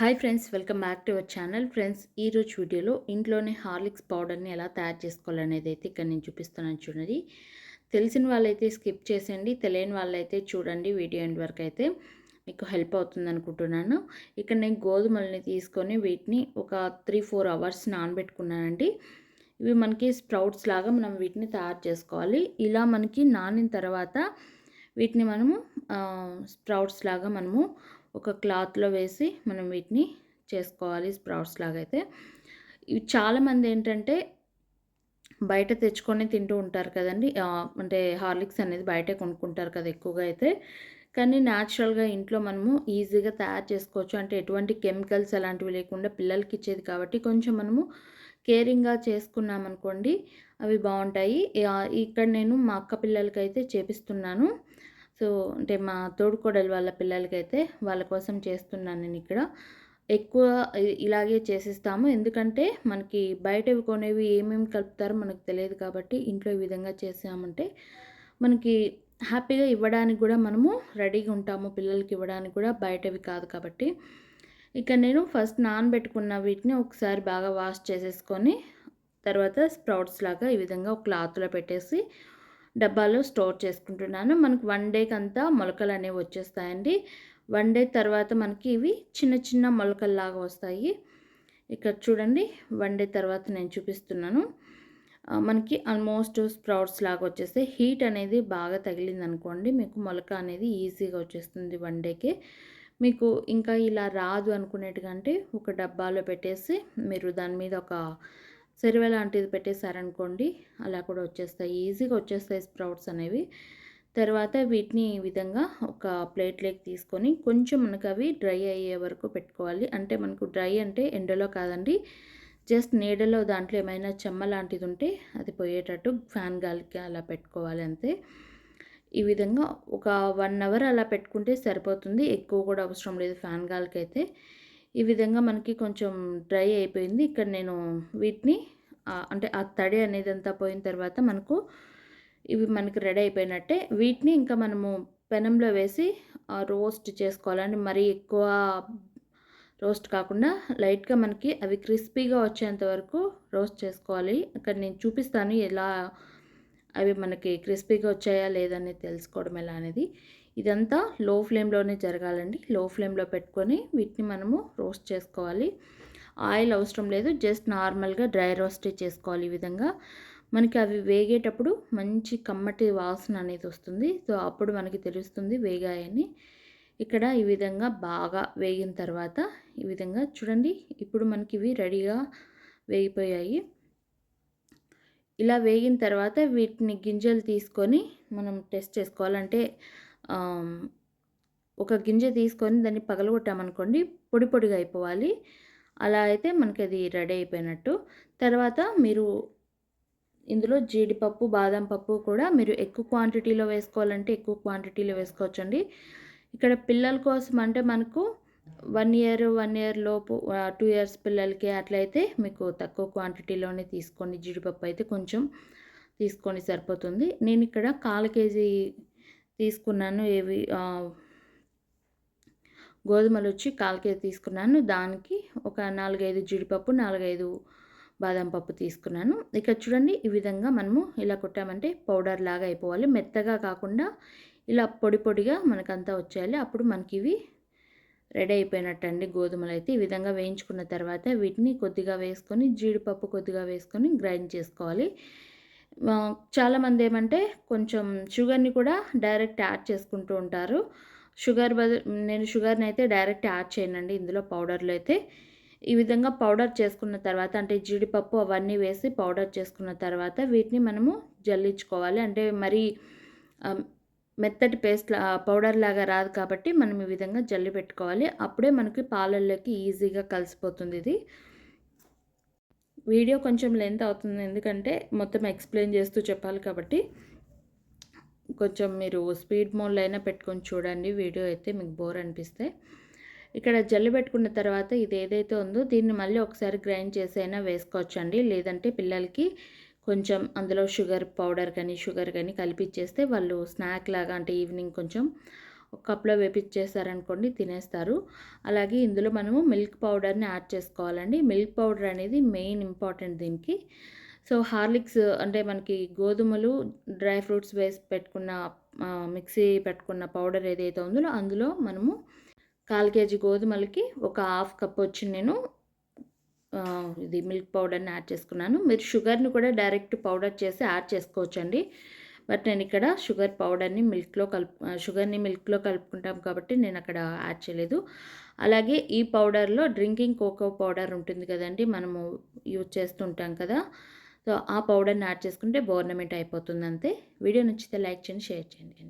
Hi friends welcome back to our channel friends ఈరోజు వీడియోలో ఇంట్లోనే హార్లిక్స్ పౌడర్ని ఎలా తయారు చేసుకోవాలనేది అయితే ఇక్కడ నేను చూపిస్తున్నాను చూడండి. తెలిసిన వాళ్ళైతే స్కిప్ చేసేయండి తెలియని వాళ్ళైతే చూడండి వీడియో ఎండ్ వరకు అయితే. మీకు హెల్ప్ అవుతుంది అనుకుంటున్నాను. ఇక్కడ నేను గోధుమల్ని తీసుకొని వీటిని ఒక త్రీ ఫోర్ అవర్స్ నానబెట్టుకున్నానండి. ఇవి మనకి స్ప్రౌట్స్ లాగా మనం వీటిని తయారు చేసుకోవాలి. ఇలా మనకి నానిన తర్వాత వీటిని మనము స్ప్రౌట్స్ లాగా మనము ఒక క్లాత్లో వేసి మనం వీటిని చేసుకోవాలి స్ప్రౌట్స్ లాగా అయితే ఇవి చాలామంది ఏంటంటే బయట తెచ్చుకొని తింటూ ఉంటారు కదండి. అంటే హార్లిక్స్ అనేది బయటే కొనుక్కుంటారు కదా ఎక్కువగా అయితే. కానీ న్యాచురల్గా ఇంట్లో మనము ఈజీగా తయారు చేసుకోవచ్చు. అంటే ఎటువంటి కెమికల్స్ అలాంటివి లేకుండా పిల్లలకి ఇచ్చేది కాబట్టి కొంచెం మనము కేరింగ్గా చేసుకున్నామనుకోండి అవి బాగుంటాయి. ఇక్కడ నేను మా అక్క పిల్లలకైతే చేపిస్తున్నాను. సో అంటే మా తోడుకోడలు వాళ్ళ పిల్లలకైతే వాళ్ళ కోసం చేస్తున్నాను నేను ఇక్కడ. ఎక్కువ ఇలాగే చేసిస్తాము. ఎందుకంటే మనకి బయటవి కొనేవి ఏమేమి కలుపుతారో మనకు తెలియదు కాబట్టి ఇంట్లో ఈ విధంగా చేసామంటే మనకి హ్యాపీగా ఇవ్వడానికి కూడా మనము రెడీగా ఉంటాము. పిల్లలకి ఇవ్వడానికి కూడా బయటవి కాదు కాబట్టి. ఇక నేను ఫస్ట్ నానబెట్టుకున్న వీటిని ఒకసారి బాగా వాష్ చేసేసుకొని తర్వాత స్ప్రౌట్స్ లాగా ఈ విధంగా ఒక క్లాత్లో పెట్టేసి డబ్బాలో స్టోర్ చేసుకుంటున్నాను. మనకు వన్ డేకి అంతా మొలకలు అనేవి వచ్చేస్తాయండి. వన్ డే తర్వాత మనకి ఇవి చిన్న చిన్న మొలకల్లాగా వస్తాయి. ఇక్కడ చూడండి వన్ డే తర్వాత నేను చూపిస్తున్నాను. మనకి ఆల్మోస్ట్ స్ప్రౌట్స్ లాగా వచ్చేస్తే హీట్ అనేది బాగా తగిలింది అనుకోండి మీకు మొలక అనేది ఈజీగా వచ్చేస్తుంది వన్ డేకి. మీకు ఇంకా ఇలా రాదు అనుకునేట్టుగా ఒక డబ్బాలో పెట్టేసి మీరు దాని మీద ఒక సెరవ లాంటిది పెట్టేశారనుకోండి అలా కూడా వచ్చేస్తాయి. ఈజీగా వచ్చేస్తాయి స్ప్రౌట్స్ అనేవి. తర్వాత వీటిని ఈ విధంగా ఒక ప్లేట్లోకి తీసుకొని కొంచెం మనకు అవి డ్రై అయ్యే వరకు పెట్టుకోవాలి. అంటే మనకు డ్రై అంటే ఎండలో కాదండి జస్ట్ నీడలో దాంట్లో ఏమైనా చెమ్మ లాంటిది ఉంటే అది పోయేటట్టు ఫ్యాన్ గాలికి అలా పెట్టుకోవాలి అంతే. ఈ విధంగా ఒక వన్ అవర్ అలా పెట్టుకుంటే సరిపోతుంది. ఎక్కువ కూడా అవసరం లేదు ఫ్యాన్ గాలికి అయితే ఈ విధంగా మనకి కొంచెం డ్రై అయిపోయింది. ఇక్కడ నేను వీటిని అంటే ఆ తడి అనేది అంతా పోయిన తర్వాత మనకు ఇవి మనకి రెడీ అయిపోయినట్టే. వీటిని ఇంకా మనము పెనంలో వేసి రోస్ట్ చేసుకోవాలండి. మరీ ఎక్కువ రోస్ట్ కాకుండా లైట్గా మనకి అవి క్రిస్పీగా వచ్చేంత వరకు రోస్ట్ చేసుకోవాలి. ఇక్కడ నేను చూపిస్తాను ఎలా అవి మనకి క్రిస్పీగా వచ్చాయా లేదని తెలుసుకోవడం ఎలా అనేది. ఇదంతా లో ఫ్లేమ్లోనే జరగాలండి. లో ఫ్లేమ్లో పెట్టుకొని వీటిని మనము రోస్ట్ చేసుకోవాలి. ఆయిల్ అవసరం లేదు జస్ట్ నార్మల్గా డ్రై రోస్ట్ చేసుకోవాలి ఈ విధంగా. మనకి అవి వేగేటప్పుడు మంచి కమ్మటి వాసన అనేది వస్తుంది. సో అప్పుడు మనకి తెలుస్తుంది వేగాయని. ఇక్కడ ఈ విధంగా బాగా వేగిన తర్వాత ఈ విధంగా చూడండి ఇప్పుడు మనకి ఇవి రెడీగా వేగిపోయాయి. ఇలా వేగిన తర్వాత వీటిని గింజలు తీసుకొని మనం టెస్ట్ చేసుకోవాలంటే ఒక గింజ తీసుకొని దాన్ని పగలగొట్టామనుకోండి పొడి పొడిగా అయిపోవాలి. అలా అయితే మనకి అది రెడీ అయిపోయినట్టు. తర్వాత మీరు ఇందులో జీడిపప్పు బాదం పప్పు కూడా మీరు ఎక్కువ క్వాంటిటీలో వేసుకోవాలంటే ఎక్కువ క్వాంటిటీలో వేసుకోవచ్చండి. ఇక్కడ పిల్లల కోసం అంటే మనకు వన్ ఇయర్ వన్ ఇయర్ లోపు టూ ఇయర్స్ పిల్లలకి అట్లయితే మీకు తక్కువ క్వాంటిటీలోనే తీసుకోండి. జీడిపప్పు అయితే కొంచెం తీసుకొని సరిపోతుంది. నేను ఇక్కడ కాల్ కేజీ తీసుకున్నాను. ఏవి గోధుమలు వచ్చి కాల్ కేజీ తీసుకున్నాను. దానికి ఒక నాలుగైదు జీడిపప్పు నాలుగైదు బాదం పప్పు తీసుకున్నాను. ఇక్కడ చూడండి ఈ విధంగా మనము ఇలా కొట్టామంటే పౌడర్ లాగా అయిపోవాలి. మెత్తగా కాకుండా ఇలా పొడి పొడిగా మనకంతా వచ్చేయాలి. అప్పుడు మనకి ఇవి రెడీ అయిపోయినట్టు అండి గోధుమలు అయితే ఈ విధంగా వేయించుకున్న తర్వాత వీటిని కొద్దిగా వేసుకొని జీడిపప్పు కొద్దిగా వేసుకొని గ్రైండ్ చేసుకోవాలి. చాలామంది ఏమంటే కొంచెం షుగర్ని కూడా డైరెక్ట్ యాడ్ చేసుకుంటూ ఉంటారు. షుగర్ బదులు నేను షుగర్ని అయితే డైరెక్ట్ యాడ్ చేయనండి. ఇందులో పౌడర్లో అయితే. ఈ విధంగా పౌడర్ చేసుకున్న తర్వాత అంటే జీడిపప్పు అవన్నీ వేసి పౌడర్ చేసుకున్న తర్వాత వీటిని మనము జల్లించుకోవాలి. అంటే మరి మెత్తటి పేస్ట్ పౌడర్ లాగా రాదు కాబట్టి మనం ఈ విధంగా జల్లి పెట్టుకోవాలి. అప్పుడే మనకి పాలల్లోకి ఈజీగా కలిసిపోతుంది ఇది. వీడియో కొంచెం లెంత్ అవుతుంది. ఎందుకంటే మొత్తం ఎక్స్ప్లెయిన్ చేస్తూ చెప్పాలి కాబట్టి. కొంచెం మీరు స్పీడ్ మోడ్లో అయినా పెట్టుకొని చూడండి. వీడియో అయితే మీకు బోర్ అనిపిస్తే. ఇక్కడ జల్లి పెట్టుకున్న తర్వాత ఇది ఏదైతే ఉందో దీన్ని మళ్ళీ ఒకసారి గ్రైండ్ చేసి అయినా వేసుకోవచ్చండి. లేదంటే పిల్లలకి కొంచెం అందులో షుగర్ పౌడర్ కానీ షుగర్ కానీ కలిపిచ్చేస్తే వాళ్ళు స్నాక్ లాగా అంటే ఈవినింగ్ కొంచెం ఒక కప్లో వేపించేసారనుకోండి తినేస్తారు. అలాగే ఇందులో మనము మిల్క్ పౌడర్ని యాడ్ చేసుకోవాలండి. మిల్క్ పౌడర్ అనేది మెయిన్ ఇంపార్టెంట్ దీనికి. సో హార్లిక్స్ అంటే మనకి గోధుమలు డ్రై ఫ్రూట్స్ వేసి పెట్టుకున్న మిక్సీ పెట్టుకున్న పౌడర్ ఏదైతే ఉందో అందులో మనము కాల్ కేజీ గోధుమలకి ఒక హాఫ్ కప్ వచ్చి నేను ఇది మిల్క్ పౌడర్ని యాడ్ చేసుకున్నాను. మీరు షుగర్ని కూడా డైరెక్ట్ పౌడర్ చేసి యాడ్ చేసుకోవచ్చండి. బట్ నేను ఇక్కడ షుగర్ పౌడర్ని మిల్క్లో కలుపు షుగర్ని మిల్క్లో కలుపుకుంటాం కాబట్టి నేను అక్కడ యాడ్ చేయలేదు. అలాగే ఈ పౌడర్లో డ్రింకింగ్ కోకో పౌడర్ ఉంటుంది కదండి మనము యూజ్ చేస్తుంటాం కదా. సో ఆ పౌడర్ని యాడ్ చేసుకుంటే బోర్నమెంట్ అయిపోతుంది అంతే వీడియో నచ్చితే లైక్ చేయండి షేర్ చేయండి.